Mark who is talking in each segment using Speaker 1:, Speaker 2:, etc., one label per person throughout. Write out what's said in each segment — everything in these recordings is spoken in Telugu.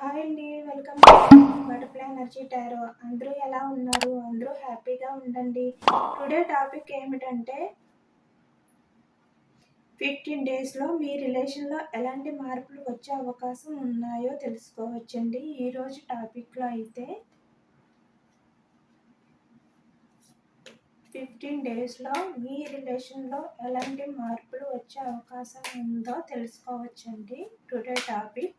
Speaker 1: హాయ్ అండి వెల్కమ్ బటర్ఫ్లై ఎనర్జీ టారో. అందరూ ఎలా ఉన్నారు? అందరూ హ్యాపీగా ఉండండి. టుడే టాపిక్ ఏమిటంటే ఫిఫ్టీన్ డేస్లో మీ రిలేషన్లో ఎలాంటి మార్పులు వచ్చే అవకాశం ఉన్నాయో తెలుసుకోవచ్చండి. ఈరోజు టాపిక్లో అయితే ఫిఫ్టీన్ డేస్లో మీ రిలేషన్లో ఎలాంటి మార్పులు వచ్చే అవకాశం ఉందో తెలుసుకోవచ్చండి. Today topic.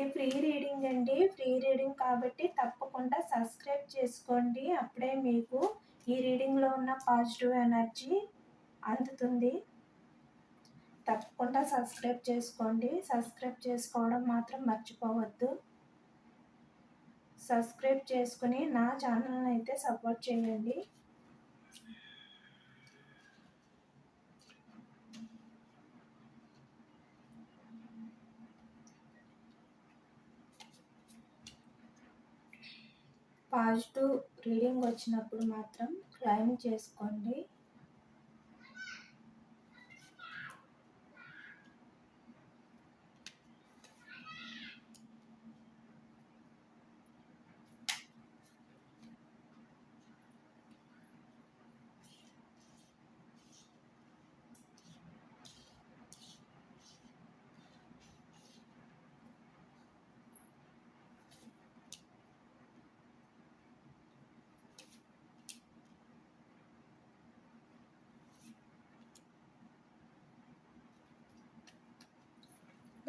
Speaker 1: ఇది ఫ్రీ రీడింగ్ అండి. ఫ్రీ రీడింగ్ కాబట్టి తప్పకుండా సబ్స్క్రైబ్ చేసుకోండి. అప్పుడే మీకు ఈ రీడింగ్లో ఉన్న పాజిటివ్ ఎనర్జీ అందుతుంది. తప్పకుండా సబ్స్క్రైబ్ చేసుకోండి. సబ్స్క్రైబ్ చేసుకోవడం మాత్రం మర్చిపోవద్దు. సబ్స్క్రైబ్ చేసుకుని నా ఛానల్ని అయితే సపోర్ట్ చేయండి. పాజిటివ్ రీడింగ్ వచ్చినప్పుడు మాత్రం క్లైమ్ చేసుకోండి.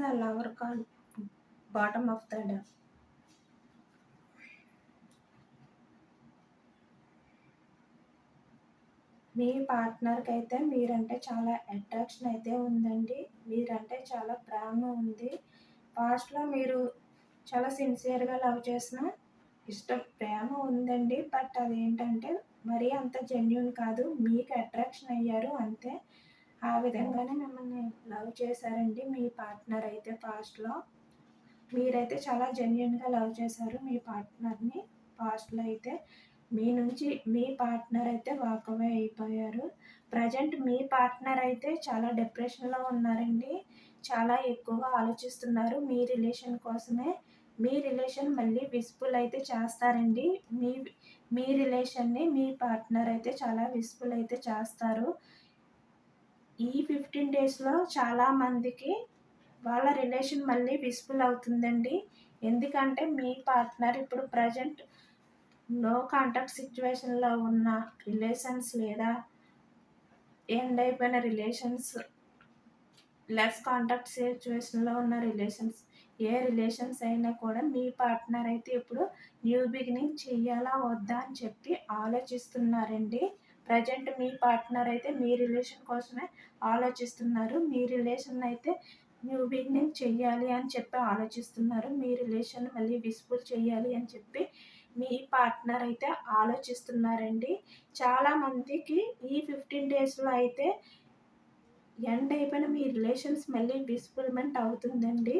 Speaker 1: The lower bottom bottom of the మీ పార్ట్నర్కి అయితే మీరంటే చాలా అట్రాక్షన్ అయితే ఉందండి. మీరంటే చాలా ప్రేమ ఉంది. పాస్ట్లో మీరు చాలా సిన్సియర్గా లవ్ చేసిన ఇష్టం ప్రేమ ఉందండి. బట్ అదేంటంటే మరీ అంత జెన్యున్ కాదు. మీకు అట్రాక్షన్ అయ్యారు అంతే. ఆ విధంగానే మిమ్మల్ని లవ్ చేశారండి మీ పార్ట్నర్ అయితే పాస్ట్లో. మీరైతే చాలా జెన్యున్గా లవ్ చేశారు మీ పార్ట్నర్ని పాస్ట్లో అయితే. మీ నుంచి మీ పార్ట్నర్ అయితే వాకవే అయిపోయారు. ప్రజెంట్ మీ పార్ట్నర్ అయితే చాలా డిప్రెషన్లో ఉన్నారండి. చాలా ఎక్కువగా ఆలోచిస్తున్నారు మీ రిలేషన్ కోసమే. మీ రిలేషన్ మళ్ళీ విస్ఫుల్ అయితే చేస్తారండి. మీ మీ రిలేషన్ని మీ పార్ట్నర్ అయితే చాలా విస్ఫుల్ అయితే చేస్తారు. ఈ ఫిఫ్టీన్ డేస్లో చాలామందికి వాళ్ళ రిలేషన్ మళ్ళీ విసిబుల్ అవుతుందండి. ఎందుకంటే మీ పార్ట్నర్ ఇప్పుడు ప్రజెంట్ నో కాంటాక్ట్ సిచ్యువేషన్లో ఉన్న రిలేషన్స్ లేదా ఎండ్ అయిపోయిన రిలేషన్స్ లెస్ కాంటాక్ట్ సిచ్యువేషన్లో ఉన్న రిలేషన్స్ ఏ రిలేషన్స్ అయినా కూడా మీ పార్ట్నర్ అయితే ఇప్పుడు న్యూ బిగినింగ్ చెయ్యాలా వద్దా అని చెప్పి ఆలోచిస్తున్నారండి. ప్రజెంట్ మీ పార్ట్నర్ అయితే మీ రిలేషన్ కోసమే ఆలోచిస్తున్నారు. మీ రిలేషన్ అయితే న్యూ బిగినింగ్ చెయ్యాలి అని చెప్పి ఆలోచిస్తున్నారు. మీ రిలేషన్ మళ్ళీ విస్ఫుల్ చేయాలి అని చెప్పి మీ పార్ట్నర్ అయితే ఆలోచిస్తున్నారండి. చాలామందికి ఈ ఫిఫ్టీన్ డేస్లో అయితే ఎండ్ అయిపోయిన మీ రిలేషన్స్ మళ్ళీ విస్ఫుల్మెంట్ అవుతుందండి.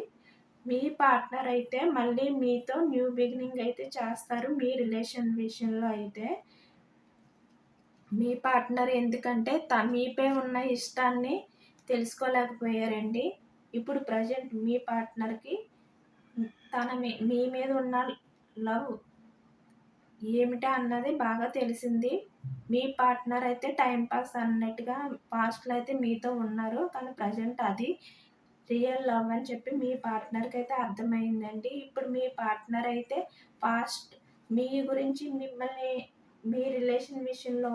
Speaker 1: మీ పార్ట్నర్ అయితే మళ్ళీ మీతో న్యూ బిగినింగ్ అయితే చేస్తారు మీ రిలేషన్ విషయంలో అయితే. మీ పార్ట్నర్ ఎందుకంటే త మీపై ఉన్న ఇష్టాన్ని తెలుసుకోలేకపోయారండి. ఇప్పుడు ప్రజెంట్ మీ పార్ట్నర్కి తన మీ మీ మీద ఉన్న లవ్ ఏమిటా అన్నది బాగా తెలిసింది. మీ పార్ట్నర్ అయితే టైంపాస్ అన్నట్టుగా పాస్ట్లో అయితే మీతో ఉన్నారు. కానీ ప్రజెంట్ అది రియల్ లవ్ అని చెప్పి మీ పార్ట్నర్కి అయితే అర్థమైందండి. ఇప్పుడు మీ పార్ట్నర్ అయితే పాస్ట్ మీ గురించి మిమ్మల్ని మీ రిలేషన్ విషయంలో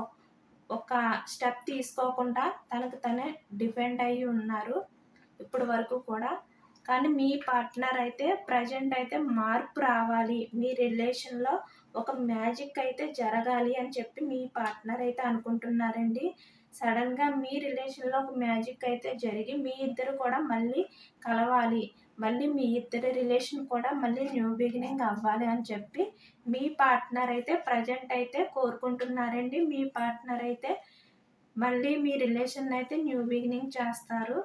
Speaker 1: ఒక స్టెప్ తీసుకోకుండా తనకు తనే డిపెండ్ అయ్యి ఉన్నారు ఇప్పటి వరకు కూడా. కానీ మీ పార్ట్నర్ అయితే ప్రజెంట్ అయితే మార్పు రావాలి. మీ రిలేషన్లో ఒక మ్యాజిక్ అయితే జరగాలి అని చెప్పి మీ పార్ట్నర్ అయితే అనుకుంటున్నారండి. సడన్గా మీ రిలేషన్లో ఒక మ్యాజిక్ అయితే జరిగి మీ ఇద్దరు కూడా మళ్ళీ కలవాలి. మళ్ళీ మీ ఇద్దరి రిలేషన్ కూడా మళ్ళీ న్యూ బిగినింగ్ అవ్వాలి అని చెప్పి మీ పార్ట్నర్ అయితే ప్రజెంట్ అయితే కోరుకుంటున్నారండి. మీ పార్ట్నర్ అయితే మళ్ళీ మీ రిలేషన్ అయితే న్యూ బిగినింగ్ చేస్తారు.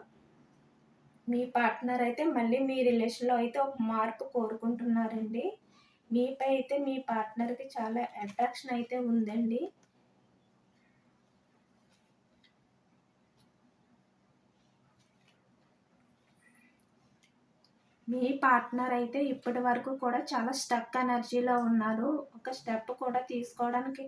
Speaker 1: మీ పార్ట్నర్ అయితే మళ్ళీ మీ రిలేషన్లో అయితే ఒక మార్పు కోరుకుంటున్నారండి. మీపై అయితే మీ పార్ట్నర్కి చాలా అట్రాక్షన్ అయితే ఉందండి. మీ పార్ట్నర్ అయితే ఇప్పటి వరకు కూడా చాలా స్టక్ ఎనర్జీలో ఉన్నారు. ఒక స్టెప్ కూడా తీసుకోవడానికి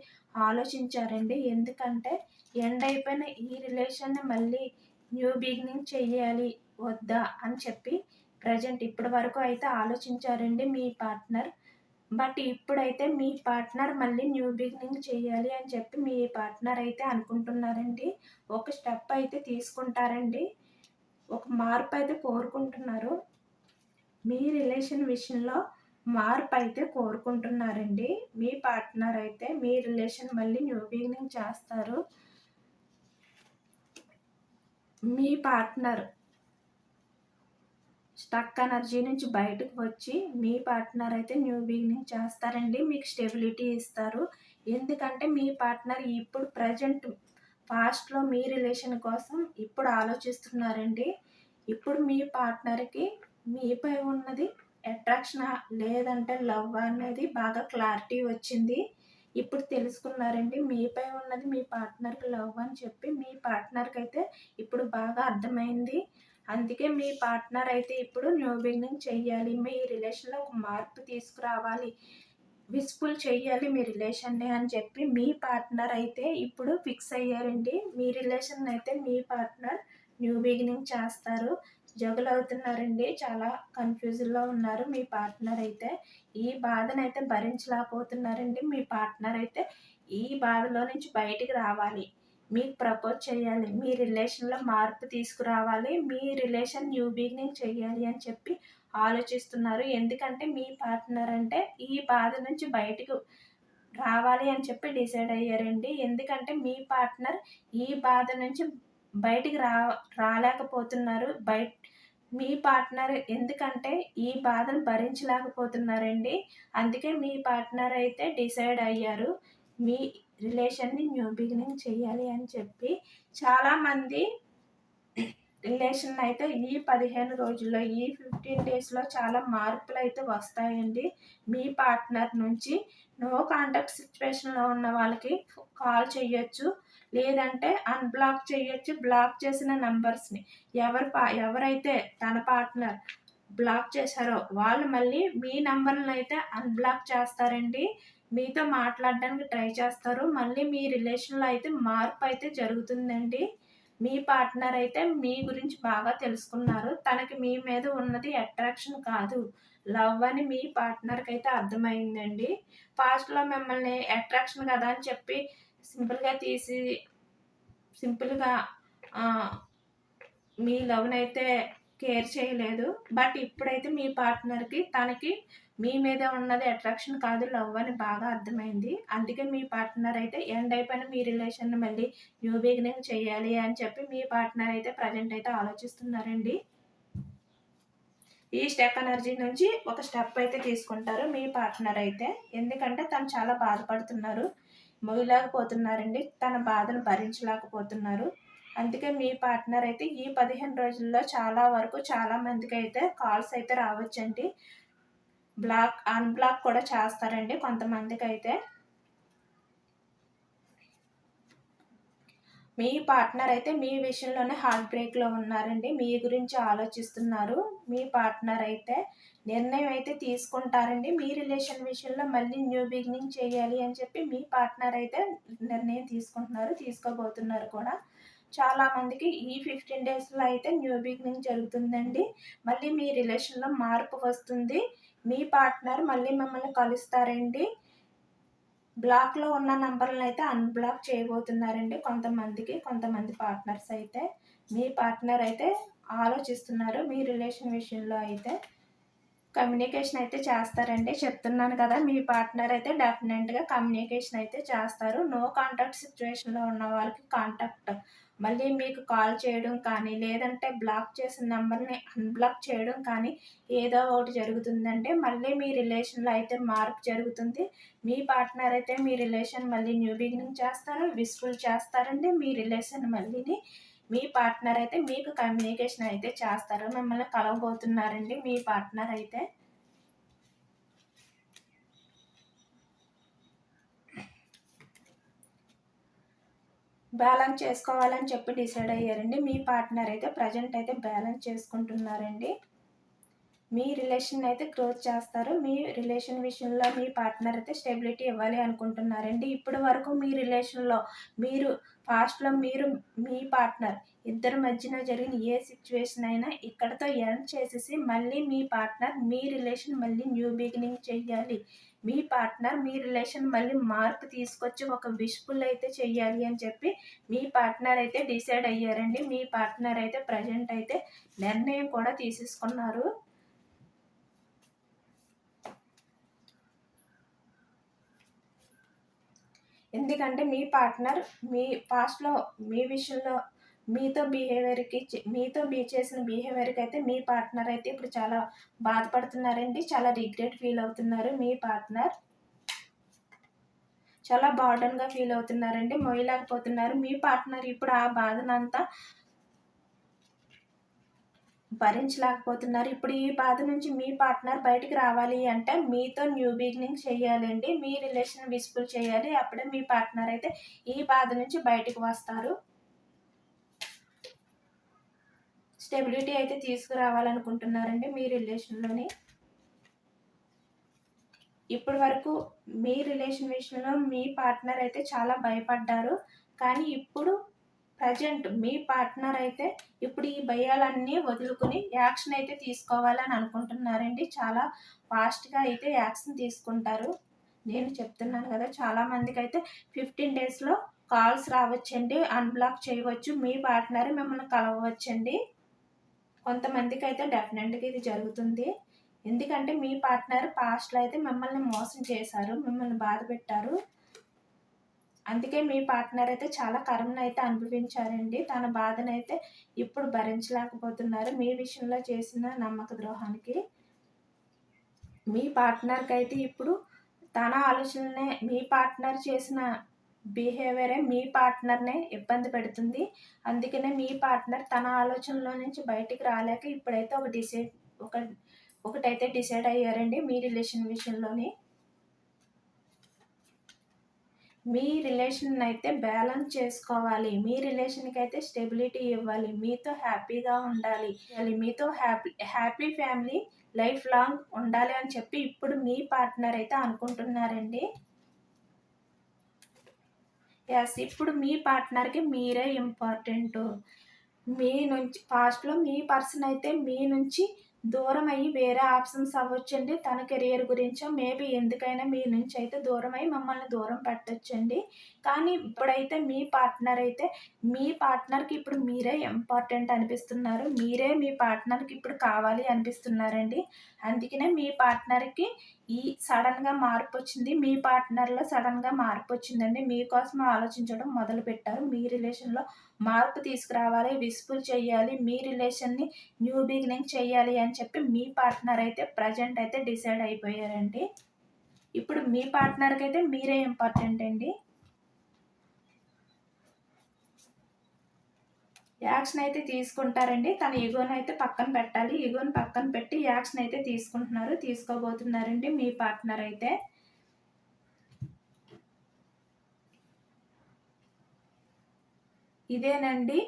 Speaker 1: ఆలోచించారండి. ఎందుకంటే ఎండ్ అయిపోయిన ఈ రిలేషన్ని మళ్ళీ న్యూ బిగినింగ్ చెయ్యాలి వద్దా అని చెప్పి ప్రజెంట్ ఇప్పటి వరకు అయితే ఆలోచించారండి మీ పార్ట్నర్. బట్ ఇప్పుడైతే మీ పార్ట్నర్ మళ్ళీ న్యూ బిగినింగ్ చేయాలి అని చెప్పి మీ పార్ట్నర్ అయితే అనుకుంటున్నారండి. ఒక స్టెప్ అయితే తీసుకుంటారండి. ఒక మార్పు అయితే కోరుకుంటున్నారు. మీ రిలేషన్ విషయంలో మార్పు అయితే కోరుకుంటున్నారండి. మీ పార్ట్నర్ అయితే మీ రిలేషన్ మళ్ళీ న్యూ బిగినింగ్ చేస్తారు. మీ పార్ట్నర్ స్టక్ ఎనర్జీ నుంచి బయటకు వచ్చి మీ పార్ట్నర్ అయితే న్యూ బిగినింగ్ చేస్తారండి. మీకు స్టెబిలిటీ ఇస్తారు. ఎందుకంటే మీ పార్ట్నర్ ఇప్పుడు ప్రజెంట్ పాస్ట్లో మీ రిలేషన్ కోసం ఇప్పుడు ఆలోచిస్తున్నారండి. ఇప్పుడు మీ పార్ట్నర్కి మీపై ఉన్నది అట్రాక్షన్ లేదంటే లవ్ అనేది బాగా క్లారిటీ వచ్చింది. ఇప్పుడు తెలుసుకున్నారండి మీపై ఉన్నది మీ పార్ట్నర్కి లవ్ అని చెప్పి మీ పార్ట్నర్కి అయితే ఇప్పుడు బాగా అర్థమైంది. అందుకే మీ పార్ట్నర్ అయితే ఇప్పుడు న్యూ బిగినింగ్ చెయ్యాలి మీ రిలేషన్లో ఒక మార్పు తీసుకురావాలి విస్ఫుల్ చెయ్యాలి మీ రిలేషన్ని అని చెప్పి మీ పార్ట్నర్ అయితే ఇప్పుడు ఫిక్స్ అయ్యారండి. మీ రిలేషన్ అయితే మీ పార్ట్నర్ న్యూ బిగినింగ్ చేస్తారు. జగులు అవుతున్నారండి చాలా కన్ఫ్యూజన్లో ఉన్నారు మీ పార్ట్నర్ అయితే. ఈ బాధనైతే భరించలేకపోతున్నారండి మీ పార్ట్నర్ అయితే. ఈ బాధలో నుంచి బయటికి రావాలి. మీకు ప్రపోజ్ చేయాలి. మీ రిలేషన్లో మార్పు తీసుకురావాలి. మీ రిలేషన్ న్యూ బిగినింగ్ చేయాలి అని చెప్పి ఆలోచిస్తున్నారు. ఎందుకంటే మీ పార్ట్నర్ అంటే ఈ బాధ నుంచి బయటకు రావాలి అని చెప్పి డిసైడ్ అయ్యారండి. ఎందుకంటే మీ పార్ట్నర్ ఈ బాధ నుంచి బయటికి రా రాలేకపోతున్నారు. బయట మీ పార్ట్నర్ ఎందుకంటే ఈ బాధను భరించలేకపోతున్నారండి. అందుకే మీ పార్ట్నర్ అయితే డిసైడ్ అయ్యారు. మీ రిలేషన్ని న్యూ బిగినింగ్ చేయాలి అని చెప్పి. చాలామంది రిలేషన్ అయితే ఈ పదిహేను రోజుల్లో ఈ ఫిఫ్టీన్ డేస్లో చాలా మార్పులు అయితే వస్తాయండి. మీ పార్ట్నర్ నుంచి నో కాంటాక్ట్ సిచ్యువేషన్లో ఉన్న వాళ్ళకి కాల్ చేయొచ్చు. లేదంటే అన్బ్లాక్ చేయొచ్చు. బ్లాక్ చేసిన నంబర్స్ని ఎవరు పా ఎవరైతే తన పార్ట్నర్ బ్లాక్ చేశారో వాళ్ళు మళ్ళీ మీ నంబర్లను అయితే అన్బ్లాక్ చేస్తారండి. మీతో మాట్లాడడానికి ట్రై చేస్తారు. మళ్ళీ మీ రిలేషన్లో అయితే మార్పు అయితే జరుగుతుందండి. మీ పార్ట్నర్ అయితే మీ గురించి బాగా తెలుసుకున్నారు. తనకి మీ మీద ఉన్నది అట్రాక్షన్ కాదు. లవ్ అని మీ పార్ట్నర్కి అయితే అర్థమైందండి. ఫాస్ట్లో మిమ్మల్ని అట్రాక్షన్ కదా అని చెప్పి సింపుల్గా తీసి సింపుల్గా మీ లవ్ని అయితే కేర్ చేయలేదు. బట్ ఇప్పుడైతే మీ పార్ట్నర్కి తనకి మీ మీద ఉన్నది అట్రాక్షన్ కాదు లవ్ అని బాగా అర్థమైంది. అందుకే మీ పార్ట్నర్ అయితే ఎండ్ అయిపోయిన మీ రిలేషన్ మళ్ళీ న్యూ బిగినింగ్ చేయాలి అని చెప్పి మీ పార్ట్నర్ అయితే ప్రజెంట్ అయితే ఆలోచిస్తున్నారండి. ఈ స్టెప్ ఎనర్జీ నుంచి ఒక స్టెప్ అయితే తీసుకుంటారు మీ పార్ట్నర్ అయితే. ఎందుకంటే తను చాలా బాధపడుతున్నారు. మొయ్యలేకపోతున్నారండి తన బాధను భరించలేకపోతున్నారు. అందుకే మీ పార్ట్నర్ అయితే ఈ పదిహేను రోజుల్లో చాలా వరకు చాలా మందికి అయితే కాల్స్ అయితే రావచ్చండి. బ్లాక్ అన్బ్లాక్ కూడా చేస్తారండి కొంతమందికి అయితే మీ పార్ట్నర్ అయితే మీ విషయంలోనే హార్ట్ బ్రేక్లో ఉన్నారండి. మీ గురించి ఆలోచిస్తున్నారు. మీ పార్ట్నర్ అయితే నిర్ణయం అయితే తీసుకుంటారండి. మీ రిలేషన్ విషయంలో మళ్ళీ న్యూ బిగినింగ్ చేయాలి అని చెప్పి మీ పార్ట్నర్ అయితే నిర్ణయం తీసుకుంటున్నారు తీసుకోబోతున్నారు కూడా. చాలామందికి ఈ ఫిఫ్టీన్ డేస్లో అయితే న్యూ బిగినింగ్ జరుగుతుందండి. మళ్ళీ మీ రిలేషన్లో మార్పు వస్తుంది. మీ పార్ట్నర్ మళ్ళీ మిమ్మల్ని కలుస్తారండి. బ్లాక్లో ఉన్న నంబర్లను అయితే అన్బ్లాక్ చేయబోతున్నారండి కొంతమందికి కొంతమంది పార్ట్నర్స్ అయితే. మీ పార్ట్నర్ అయితే ఆలోచిస్తున్నారు మీ రిలేషన్ విషయంలో అయితే. కమ్యూనికేషన్ అయితే చేస్తారండి. చెప్తున్నాను కదా మీ పార్ట్నర్ అయితే డెఫినెట్గా కమ్యూనికేషన్ అయితే చేస్తారు. నో కాంటాక్ట్ సిచ్యువేషన్లో ఉన్న వాళ్ళకి కాంటాక్ట్. మళ్ళీ మీకు కాల్ చేయడం కానీ లేదంటే బ్లాక్ చేసిన నెంబర్ని అన్బ్లాక్ చేయడం కానీ ఏదో ఒకటి జరుగుతుందంటే మళ్ళీ మీ రిలేషన్లో అయితే మార్పు జరుగుతుంది. మీ పార్ట్నర్ అయితే మీ రిలేషన్ మళ్ళీ న్యూ బిగినింగ్ చేస్తారు విస్ఫుల్ చేస్తారండి. మీ రిలేషన్ మళ్ళీని మీ పార్ట్నర్ అయితే మీకు కమ్యూనికేషన్ అయితే చేస్తారు. మిమ్మల్ని కలవబోతున్నారండి మీ పార్ట్నర్ అయితే. బ్యాలెన్స్ చేసుకోవాలని చెప్పి డిసైడ్ అయ్యారండి. మీ పార్ట్నర్ అయితే ప్రజెంట్ అయితే బ్యాలెన్స్ చేసుకుంటున్నారండి. మీ రిలేషన్ అయితే గ్రోత్ చేస్తారు. మీ రిలేషన్ విషయంలో మీ పార్ట్నర్ అయితే స్టెబిలిటీ ఇవ్వాలి అనుకుంటున్నారండి. ఇప్పటి వరకు మీ రిలేషన్లో మీరు పాస్ట్లో మీరు మీ పార్ట్నర్ ఇద్దరి మధ్యన జరిగిన ఏ సిచ్యువేషన్ అయినా ఇక్కడతో ఎండ్ చేసేసి మళ్ళీ మీ పార్ట్నర్ మీ రిలేషన్ మళ్ళీ న్యూ బిగినింగ్ చేయాలి. మీ పార్ట్నర్ మీ రిలేషన్ మళ్ళీ మార్పు తీసుకొచ్చి ఒక విష్ఫుల్ అయితే చెయ్యాలి అని చెప్పి మీ పార్ట్నర్ అయితే డిసైడ్ అయ్యారండి. మీ పార్ట్నర్ అయితే ప్రజెంట్ అయితే నిర్ణయం కూడా తీసేసుకున్నారు. ఎందుకంటే మీ పార్ట్నర్ మీ పాస్ట్లో మీ విషయంలో మీతో బిహేవియర్కి మీతో బీ చేసిన బిహేవియర్కి అయితే మీ పార్ట్నర్ అయితే ఇప్పుడు చాలా బాధపడుతున్నారండి. చాలా రిగ్రెట్ ఫీల్ అవుతున్నారు మీ పార్ట్నర్. చాలా బార్డన్గా ఫీల్ అవుతున్నారండి. మొయ్యలేకపోతున్నారు. మీ పార్ట్నర్ ఇప్పుడు ఆ బాధనంతా భరించలేకపోతున్నారు. ఇప్పుడు ఈ బాధ నుంచి మీ పార్ట్నర్ బయటికి రావాలి అంటే మీతో న్యూ బిగినింగ్ చేయాలండి. మీ రిలేషన్ విసిపుల్ చేయాలి. అప్పుడే మీ పార్ట్నర్ అయితే ఈ బాధ నుంచి బయటకు వస్తారు. స్టెబిలిటీ అయితే తీసుకురావాలనుకుంటున్నారండి మీ రిలేషన్లోని. ఇప్పటి వరకు మీ రిలేషన్ విషయంలో మీ పార్ట్నర్ అయితే చాలా భయపడ్డారు. కానీ ఇప్పుడు ప్రజెంట్ మీ పార్ట్నర్ అయితే ఇప్పుడు ఈ భయాలన్నీ వదులుకుని యాక్షన్ అయితే తీసుకోవాలని అనుకుంటున్నారండి. చాలా ఫాస్ట్గా అయితే యాక్షన్ తీసుకుంటారు. నేను చెప్తున్నాను కదా చాలా మందికి అయితే ఫిఫ్టీన్ డేస్లో కాల్స్ రావచ్చండి అన్బ్లాక్ చేయవచ్చు. మీ పార్ట్నర్ మిమ్మల్ని కలవచ్చండి కొంతమందికి అయితే డెఫినెట్గా ఇది జరుగుతుంది. ఎందుకంటే మీ పార్ట్నర్ పాస్ట్లో అయితే మిమ్మల్ని మోసం చేశారు మిమ్మల్ని బాధ పెట్టారు. అందుకే మీ పార్ట్నర్ అయితే చాలా కరుణ అయితే అనుభవించారండి. తన బాధనైతే ఇప్పుడు భరించలేకపోతున్నారు. మీ విషయంలో చేసిన నమ్మక ద్రోహానికి మీ పార్ట్నర్కి అయితే ఇప్పుడు తన ఆలోచనలనే మీ పార్ట్నర్ చేసిన బిహేవియరే మీ పార్ట్నర్నే ఇబ్బంది పెడుతుంది. అందుకనే మీ పార్ట్నర్ తన ఆలోచనలో నుంచి బయటికి రాలేక ఇప్పుడైతే ఒక డిసైడ్ ఒక ఒకటైతే డిసైడ్ అయ్యారండి మీ రిలేషన్ విషయంలోని. మీ రిలేషన్ అయితే బ్యాలెన్స్ చేసుకోవాలి. మీ రిలేషన్కి అయితే స్టెబిలిటీ ఇవ్వాలి. మీతో హ్యాపీగా ఉండాలి. మీతో happy happy family life long ఉండాలి అని చెప్పి ఇప్పుడు మీ పార్ట్నర్ అయితే అనుకుంటున్నారండి. ఎస్ ఇప్పుడు మీ పార్ట్నర్కి మీరే ఇంపార్టెంట్. మీ నుంచి పాస్ట్లో మీ పర్సన్ అయితే మీ నుంచి దూరం అయ్యి వేరే ఆప్షన్స్ అవ్వచ్చండి. తన కెరియర్ గురించో మేబీ ఎందుకైనా మీ నుంచి అయితే దూరం అయ్యి మమ్మల్ని దూరం పెట్టచ్చండి. కానీ ఇప్పుడైతే మీ పార్ట్నర్ అయితే మీ పార్ట్నర్కి ఇప్పుడు మీరే ఇంపార్టెంట్ అనిపిస్తున్నారు. మీరే మీ పార్ట్నర్కి ఇప్పుడు కావాలి అనిపిస్తున్నారండి. అందుకనే మీ పార్ట్నర్కి ఈ సడన్గా మార్పు వచ్చింది మీ పార్ట్నర్లో సడన్గా మార్పు వచ్చిందండి మీకోసం ఆలోచించడం మొదలు పెట్టారు మీ రిలేషన్లో మార్పు తీసుకురావాలి విస్ఫుల్ చేయాలి మీ రిలేషన్ని న్యూ బిగినింగ్ చేయాలి అని చెప్పి మీ పార్ట్నర్ అయితే ప్రజెంట్ అయితే డిసైడ్ అయిపోయారండి. ఇప్పుడు మీ పార్ట్నర్కి అయితే మీరే ఇంపార్టెంట్ అండి. యాక్షన్ అయితే తీసుకుంటారండి తన ఈగోని అయితే పక్కన పెట్టాలి. ఈగోని పక్కన పెట్టి యాక్షన్ అయితే తీసుకుంటున్నారు తీసుకోబోతున్నారండి మీ పార్ట్నర్ అయితే. ఇదేనండి.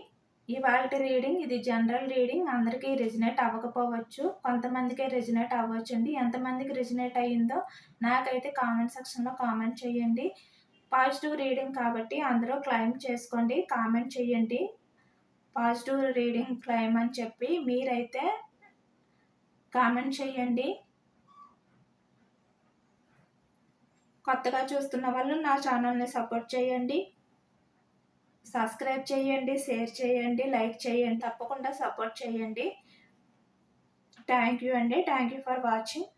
Speaker 1: ఇవాళ రీడింగ్ ఇది జనరల్ రీడింగ్. అందరికీ రిజనేట్ అవ్వకపోవచ్చు. కొంతమందికే రిజనేట్ అవ్వచ్చు అండి ఎంతమందికి రిజినేట్ అయ్యిందో నాకైతే కామెంట్ సెక్షన్లో కామెంట్ చేయండి. పాజిటివ్ రీడింగ్ కాబట్టి అందరూ క్లైమ్ చేసుకోండి కామెంట్ చేయండి. పాజిటివ్ రీడింగ్ క్లైమ్ అని చెప్పి మీరైతే కామెంట్ చేయండి. కొత్తగా చూస్తున్న వాళ్ళు నా ఛానల్ని సపోర్ట్ చేయండి. సబ్స్క్రైబ్ చేయండి షేర్ చేయండి లైక్ చేయండి తప్పకుండా సపోర్ట్ చేయండి. థ్యాంక్ యూ అండి. Thank you for watching